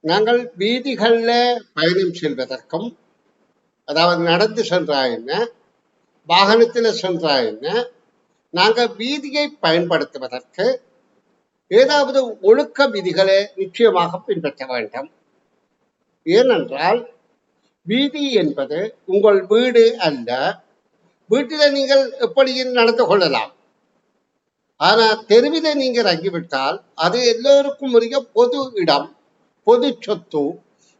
நாங்கள் வீதிகளில் பயணம் செல்வதற்கும் அதாவது நடந்து சென்றா என்ன? வாகனத்தில் சென்றா என்ன? நாங்கள் வீதியை பயன்படுத்துவதற்கு ஏதாவது ஒழுக்க விதிகளை நிச்சயமாக பின்பற்ற வேண்டும். ஏனென்றால் வீதி என்பது உங்கள் வீடு அல்ல. வீட்டில நீங்கள் எப்படியும் நடந்து கொள்ளலாம்? ஆனால் தெருவில நீங்க அங்கிவிட்டால் அது எல்லோருக்கும் உரிய பொது இடம். பொது சொத்து.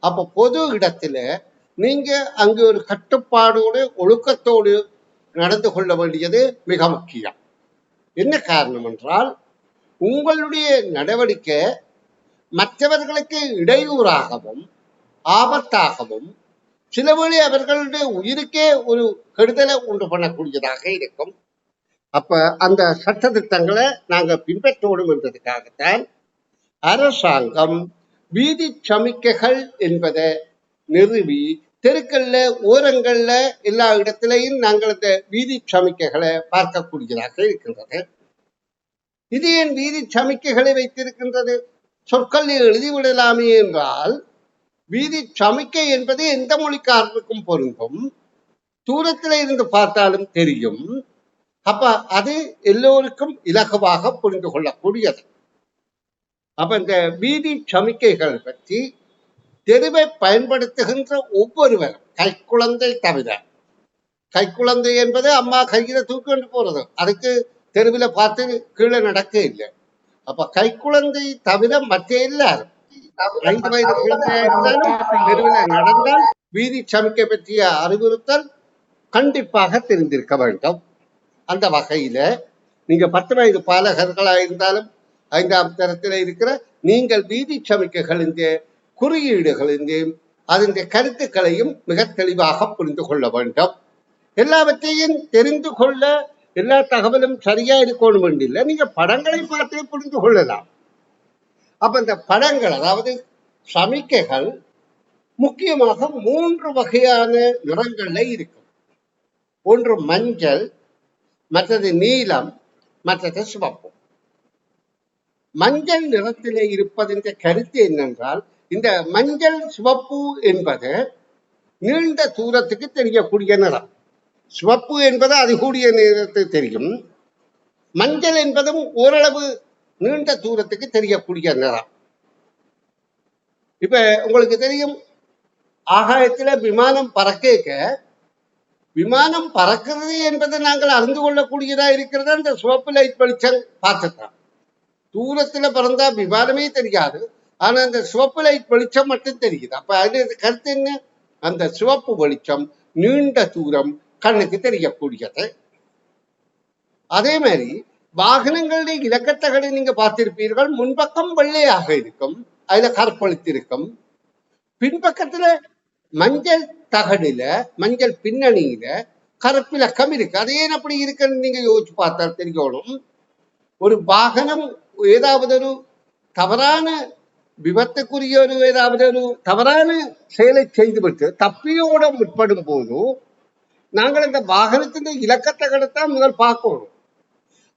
அப்ப பொது இடத்துல நீங்க அங்கு ஒரு கட்டுப்பாடோடு ஒழுக்கத்தோடு நடந்து கொள்ள வேண்டியது மிக முக்கியம். என்ன காரணம் என்றால் உங்களுடைய நடவடிக்கை மற்றவர்களுக்கு இடையூறாகவும் ஆபத்தாகவும் சில அவர்களுடைய உயிருக்கே ஒரு கெடுதலை உண்டு பண்ணக்கூடியதாக இருக்கும். அப்ப அந்த சட்ட திட்டங்களை நாங்க பின்பற்றோடும் என்றதுக்காகத்தான் அரசாங்கம் வீதி சமிக்கைகள் என்பதை நிறுவி தெருக்கள்ல ஓரங்கள்ல எல்லா இடத்திலையும் நாங்கள் இந்த வீதி சமிக்கைகளை பார்க்கக்கூடியதாக இருக்கின்றது. இது ஏன் வீதி சமிக்கைகளை வைத்திருக்கின்றது? சொற்கள் எழுதிவிடலாமே என்றால் வீதி சமிக்கை என்பது எந்த மொழிக்காரருக்கும் பொருந்தும். தூரத்தில் இருந்து பார்த்தாலும் தெரியும். அப்ப அது எல்லோருக்கும் இலகுவாக புரிந்து கொள்ளக்கூடியது. அப்ப இந்த வீதி சமிக்கைகள் பற்றி தெருவை பயன்படுத்துகின்ற ஒவ்வொருவரும் கைக்குழந்தை தவிர. கைக்குழந்தை என்பது அம்மா கையில தூக்கிட்டு போறது. அதுக்கு தெருவில் பார்த்து கீழே நடக்க இல்லை. அப்ப கைக்குழந்தை தவிர மற்ற எல்லாரும் ஐந்து வயது குழந்தையா இருந்தாலும் தெருவில் நடந்தால் வீதி சமிக்கை பற்றிய அறிவுறுத்தல் கண்டிப்பாக தெரிந்திருக்க வேண்டும். அந்த வகையில நீங்க பத்து வயது பாலகர்களா இருந்தாலும் ஐந்தாம் தரத்தில் இருக்கிற நீங்கள் வீதி சமிக்கைகளின் குறியீடுகளின் அதன் கருத்துக்களையும் மிக தெளிவாக புரிந்து கொள்ள வேண்டும். எல்லாவற்றையும் தெரிந்து கொள்ள எல்லா தகவலும் சரியா இருக்கணும் இல்லை. நீங்க படங்களை பார்த்தே புரிந்து கொள்ளலாம். அப்ப இந்த படங்கள் அதாவது சமிக்கைகள் முக்கியமாக மூன்று வகையான நிறங்கள்ல இருக்கும். ஒன்று மஞ்சள் மற்றது நீலம் மற்றது சிவப்பு. மஞ்சள் நிறத்திலே இருப்பதென்ற கருத்து என்னென்றால் இந்த மஞ்சள் சிவப்பு என்பது நீண்ட தூரத்துக்கு தெரியக்கூடிய நிறம். சிவப்பு என்பது அது கூடிய நேரத்துக்கு தெரியும். மஞ்சள் என்பதும் ஓரளவு நீண்ட தூரத்துக்கு தெரியக்கூடிய நிறம். இப்ப உங்களுக்கு தெரியும் ஆகாயத்துல விமானம் பறக்க விமானம் பறக்கிறது என்பதை நாங்கள் அறிந்து கொள்ளக்கூடியதா இருக்கிறது? அந்த சிவப்பு லைட் வெளிச்சம் பார்த்துட்டோம் தூரத்துல பிறந்தா விமானமே தெரியாது. ஆனா அந்த சிவப்பு லைட் வெளிச்சம் மட்டும் தெரியுது. அப்ப அது கருத்து என்ன? அந்த சிவப்பு வெளிச்சம் நீண்ட தூரம் கண்ணுக்கு தெரியக்கூடியது. அதே மாதிரி வாகனங்களுடைய இலக்கத்தகடை நீங்க பார்த்திருப்பீர்கள். முன்பக்கம் வெள்ளையாக இருக்கும். அதுல கற்பழித்திருக்கும். பின்பக்கத்துல மஞ்சள் தகடுல மஞ்சள் பின்னணியில கருப்பிலக்கம் இருக்கு. அது ஏன் அப்படி இருக்குன்னு நீங்க யோசிச்சு பார்த்தா தெரியணும். ஒரு வாகனம் ஏதாவது ஒரு தவறான விபத்துக்குரிய ஒரு ஏதாவது ஒரு தவறான செயலை செய்துவிட்டு தப்பியோட முற்படும் போது நாங்கள் இந்த வாகனத்தின் இலக்கத்தகடைத்தான் முதல் பார்க்கணும்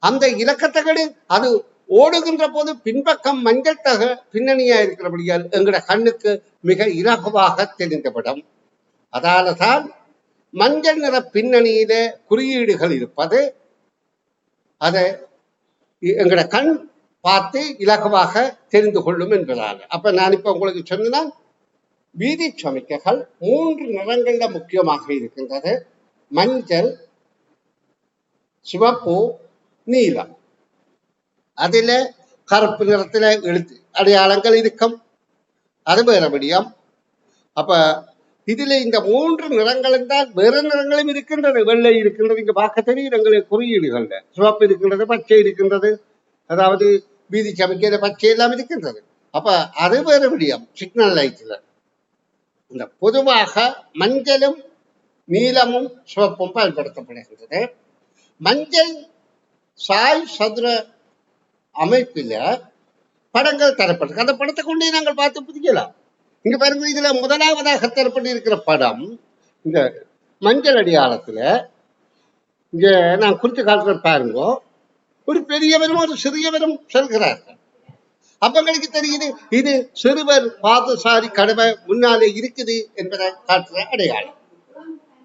அந்த இலக்கத்தகடு அது ஓடுகின்ற போது பின்பக்கம் மஞ்சள் தக பின்னணியா இருக்கிறபடியால் எங்களோட கண்ணுக்கு மிக இலகுவாக தெரிந்தவிடம் அதால தான் மஞ்சள் நிற பின்னணியில குறியீடுகள் இருப்பது அதை எங்களோட கண் பார்த்து இலகுவாக தெரிந்து கொள்ளும் என்பதால். அப்ப நான் இப்ப உங்களுக்கு சொன்னா வீதி சமிக்கைகள் மூன்று நிறங்கள்ல முக்கியமாக இருக்கின்றது. மஞ்சள் சிவப்பு நீலம். அதுல கருப்பு நிறத்துல எழுத்து அடையாளங்கள் இருக்கும். அது வேறபடியும் அப்ப இதுல இந்த மூன்று நிறங்களும் தான் வேறு நிறங்களும் இருக்கின்றது வெள்ளை இருக்கின்றது இங்க பார்க்க தெரியும் எங்களுக்கு குறியீடுகள்ல. சிவப்பு இருக்கின்றது பச்சை இருக்கின்றது. அதாவது வீதி சமைக்கையில பச்சை எல்லாம் இருக்கின்றது அப்ப அது வேறு விடியம் சிக்னல் லைட்ல இந்த பொதுவாக மஞ்சளும் நீலமும் சிவப்பும் பயன்படுத்தப்படுகின்றது மஞ்சள் சாய் சதுர அமைப்பில படங்கள் தரப்பட்டிருக்கு அந்த படத்தை கொண்டே நாங்கள் பார்த்து புதிக்கலாம் இங்க பாருங்க இதுல முதலாவதாக தரப்பட்டு இருக்கிற படம் இந்த மஞ்சள் அடியாளத்துல இங்க நான் குறித்து காட்டுற பாருங்க ஒரு பெரியவரும் ஒரு சிறியவரும் செல்கிறார்கள். அப்ப எங்களுக்கு தெரியுது இது சிறுவர் பாதசாரி கடமை முன்னாலே இருக்குது என்பதை காட்டுற அடையாளம்.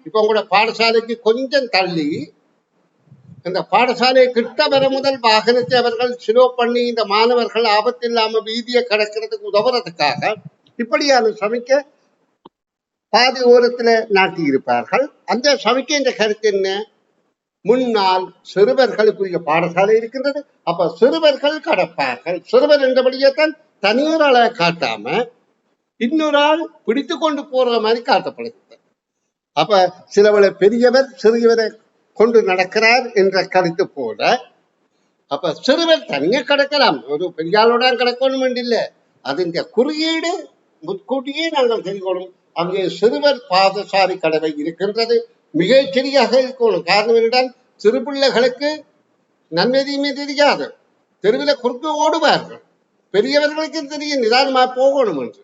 இப்ப உங்களோட பாடசாலைக்கு கொஞ்சம் தள்ளி இந்த பாடசாலை கிட்ட வர முதல் வாகனத்தை அவர்கள் சிலோ பண்ணி இந்த மாணவர்கள் ஆபத்து இல்லாம வீதியை கடக்கிறதுக்கு உதவுறதுக்காக இப்படியான சமைக்க பாதி ஓரத்துல நாட்டி இருப்பார்கள் அந்த சமைக்கின்ற கருத்து என்ன? முன்னால் சிறுவர்களுக்குரிய பாடசாலை இருக்கின்றது. அப்ப சிறுவர்கள் கடப்பார்கள். சிறுவர் என்றபடியே தான் தனியொரு ஆளை காட்டாம இன்னொரு ஆள் பிடித்து கொண்டு போற மாதிரி காட்டப்படுகிறது. அப்ப சிலவளை பெரியவர் சிறியவரை கொண்டு நடக்கிறார் என்ற கருத்து போல அப்ப சிறுவர் தனியாக கிடக்கலாம். ஒரு பெரியாளோட கிடக்கணும் இல்லை அதன் குறியீடு முற்கூட்டியே நாங்கள் செய்து கொள்ளும். அங்கே சிறுவர் பாதசாரி கடவை இருக்கின்றது. மிகச்சரியாக இருக்கணும் காரணம் என்னிடம் சிறு பிள்ளைகளுக்கு நன்மதியுமே தெரியாது. தெருவில் குறுக்கு ஓடுவார்கள். பெரியவர்களுக்கும் தெரியும் நிதானமா போகணும் என்று.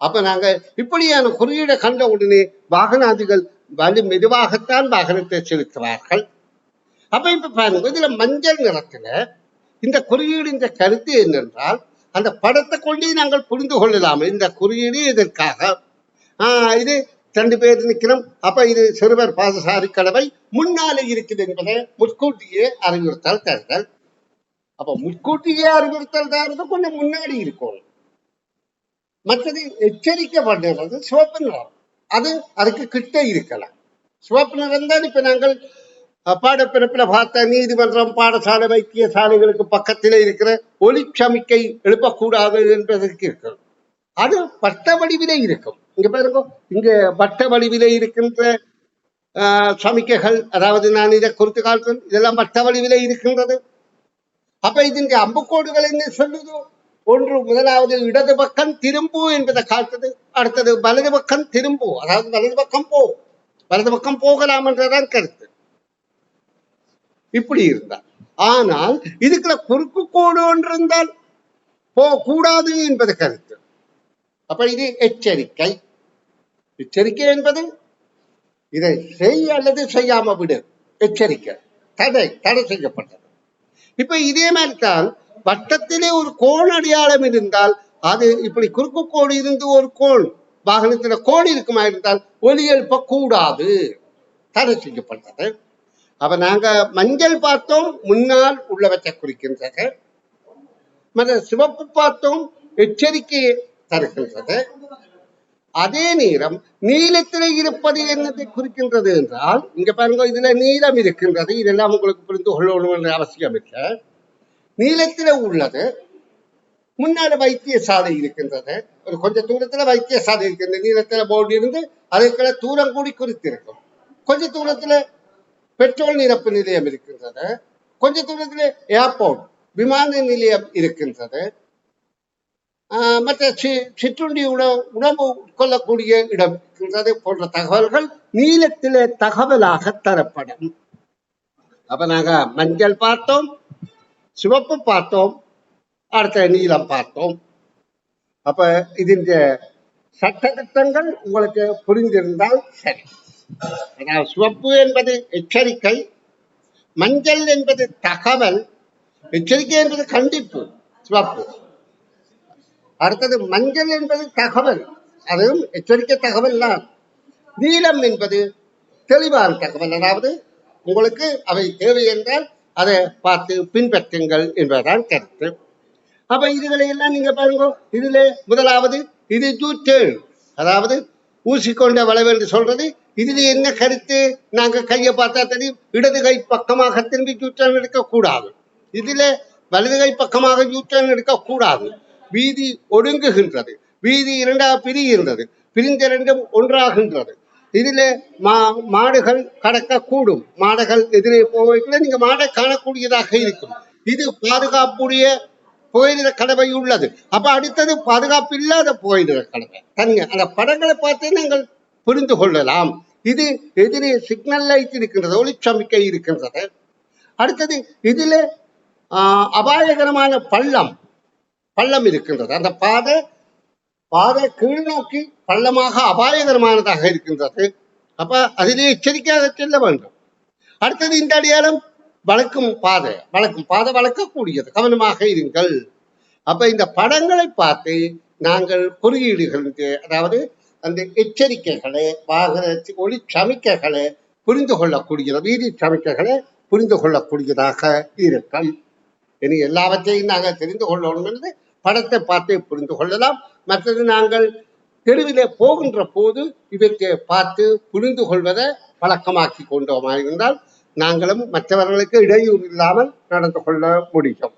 அப்ப நாங்க இப்படியான குறியீடை கண்ட உடனே வாகனாதிகள் வலு மெதுவாகத்தான் வாகனத்தை செலுத்துவார்கள். அப்ப இப்ப பாருங்க இதில் மஞ்சள் நிறத்துல இந்த குறியீடின் கருத்து என்னென்றால் அந்த படத்தை கொண்டே நாங்கள் புரிந்து கொள்ளலாம். இந்த குறியீடு இதற்காக ஆஹ் இது ரெண்டு பேர் நிற்கிறோம் அப்ப இது சிறுவர் பாதசாரி கடவை முன்னாலே இருக்குது என்பதை முற்கூட்டியே அறிவுறுத்தல் தருதல். அப்ப முற்கூட்டியே அறிவுறுத்தல் தருவது கொஞ்சம் முன்னாடி இருக்கும். மற்றது எச்சரிக்கை பண்ணுறது சிவப்பு நிறம். அது அதுக்கு கிட்ட இருக்கலாம். சிவப்பு நிறம் தான் இப்ப நாங்கள் பாடப்பிறப்பில் பார்த்த நீதிமன்றம் பாடசாலை வைத்தியசாலைகளுக்கு பக்கத்தில் இருக்கிற ஒளிச்சமிக்கை எழுப்பக்கூடாது என்பதற்கு இருக்கிறது அது பட்ட வடிவிலே இருக்கும். இங்க பாருங்க இங்க வட்ட வடிவிலே இருக்கின்ற சமிக்கைகள் அதாவது நான் இதை குறித்து காட்டுறேன் இதெல்லாம் வட்ட வடிவிலே இருக்கின்றது. அப்ப இதன் அம்புக்கோடுகள் என்ன சொல்லுது. ஒன்று முதலாவது இடது பக்கம் திரும்பு என்பதை காட்டுது. அடுத்தது வலது பக்கம் திரும்பு அதாவது வலது பக்கம் போ. வலது பக்கம் போகலாம் என்றதான் கருத்து. இப்படி இருந்தால். ஆனால் இதுக்குள்ள குறுக்கு கோடு ஒன்று இருந்தால் போகக்கூடாது என்பது கருத்து. அப்ப இது எச்சரிக்கை. எச்சரிக்கை என்பது இதை செய் அல்லது செய்யாம விடு. எச்சரிக்கை. தடை தடை செய்யப்பட்டது. இப்ப இதே மாதிரி தான் வட்டத்திலே ஒரு கோண் அடையாளம் இருந்தால் அது இப்படி குறுக்கு கோடு இருந்து ஒரு கோண் வாகனத்துல கோடு இருக்குமா இருந்தால் ஒலி எழுப்ப கூடாது. தடை செய்யப்பட்டது. அப்ப நாங்க மஞ்சள் பார்த்தோம் முன்னால் உள்ளவற்றை குறிக்கின்றது. மற்ற சிவப்பு பார்த்தோம் எச்சரிக்கையை தருகின்றது. அதே நேரம் நீளத்திலே இருப்பது என்னத்தை குறிக்கின்றது என்றால் இங்க பாருங்க இதுல நீளம் இருக்கின்றது. இதெல்லாம் உங்களுக்கு புரிந்து கொள்ளணும் என்ற அவசியம் இல்லை. நீளத்திலே உள்ளது. முன்னால வைத்தியசாலை இருக்கின்றது. ஒரு கொஞ்ச தூரத்துல வைத்தியசாலை இருக்கின்றது நீளத்துல போர்டு இருந்து அதுக்குள்ள தூரம் கூடி குறித்திருக்கும். கொஞ்ச தூரத்துல பெட்ரோல் நிரப்பு நிலையம் இருக்கின்றது. கொஞ்ச தூரத்துல ஏர்போர்ட் விமான நிலையம் இருக்கின்றது. மற்ற சி சிற்றுண்டி உணவு உணவு உட்கொள்ளக்கூடிய இடம் இருக்கின்றது போன்ற தகவல்கள் நீளத்திலே தகவலாக தரப்படும். அப்ப நாங்க மஞ்சள் பார்த்தோம் சிவப்பு பார்த்தோம் அடுத்த நீளம் பார்த்தோம். அப்ப இதன் சட்டத்திட்டங்கள் உங்களுக்கு புரிந்திருந்தால் சரி. அதாவது சிவப்பு என்பது எச்சரிக்கை மஞ்சள் என்பது தகவல் எச்சரிக்கை என்பது கண்டிப்பு சிவப்பு. அடுத்தது மஞ்சள் என்பது தகவல். அதுவும் எச்சரிக்கை தகவல் தான். நீலம் என்பது தெளிவான தகவல். அதாவது உங்களுக்கு அவை தேவை என்றால் அதை பார்த்து பின்பற்றுங்கள் என்பதுதான் கருத்து. அப்ப இதுகளை எல்லாம் நீங்க பாருங்க. இதுல முதலாவது இது ஜூட்டேள் அதாவது ஊசி கொண்ட வளைவு என்று சொல்றது. இதுல என்ன கருத்து? நாங்க கையை பார்த்தா தெரியும். இடது கை பக்கமாக திரும்பி ஜூட்டன் எடுக்கக்கூடாது. இதுல வலது கை பக்கமாக ஜூட்டன் எடுக்கக்கூடாது. வீதி ஒடுங்குகின்றது. வீதி இரண்டாக பிரிகின்றது. பிரிந்த இரண்டும் ஒன்றாகின்றது. இதிலே மா மாடுகள் கடக்கக்கூடும். மாடுகள் எதிரே போகல நீங்க மாடை காணக்கூடியதாக இருக்கும். இது பாதுகாப்புடைய போயிடுற கடமை உள்ளது. அப்ப அடுத்தது பாதுகாப்பு இல்லாத புகையில கடமை. தனியா அந்த படங்களை பார்த்து நீங்கள் புரிந்து கொள்ளலாம். இது எதிரே சிக்னல் லைட் இருக்கின்றது ஒளிச்சமிக்கை இருக்கின்றது. அடுத்தது இதில் அபாயகரமான பள்ளம். பள்ளம் இருக்கின்றது. அந்த பாதை பாதை கீழ் நோக்கி பள்ளமாக அபாயகரமானதாக இருக்கின்றது. அப்ப அதிலே எச்சரிக்கையாக செல்ல வேண்டும். அடுத்தது இந்த அடையாளம் வளர்க்கும் பாதை. வளர்க்கும் பாதை வளர்க்கக்கூடியது. கவனமாக இருங்கள். அப்ப இந்த படங்களை பார்த்து நாங்கள் குறியீடுகளுக்கு அதாவது அந்த எச்சரிக்கைகளை வாகன ஒளி சமிக்கைகளை புரிந்து கொள்ளக்கூடியது வீதி சமிக்கைகளை புரிந்து கொள்ளக்கூடியதாக இருக்கும். இனி எல்லாவற்றையும் நாங்கள் தெரிந்து கொள்ளணும் என்று படத்தை பார்த்து புரிந்து கொள்ளலாம். மற்றது நாங்கள் தெருவிலே போகின்ற போது இவற்றை பார்த்து புரிந்து கொள்வதை பழக்கமாக்கி கொண்டோமா இருந்தால் நாங்களும் மற்றவர்களுக்கு இடையூறு இல்லாமல் நடந்து கொள்ள முடியும்.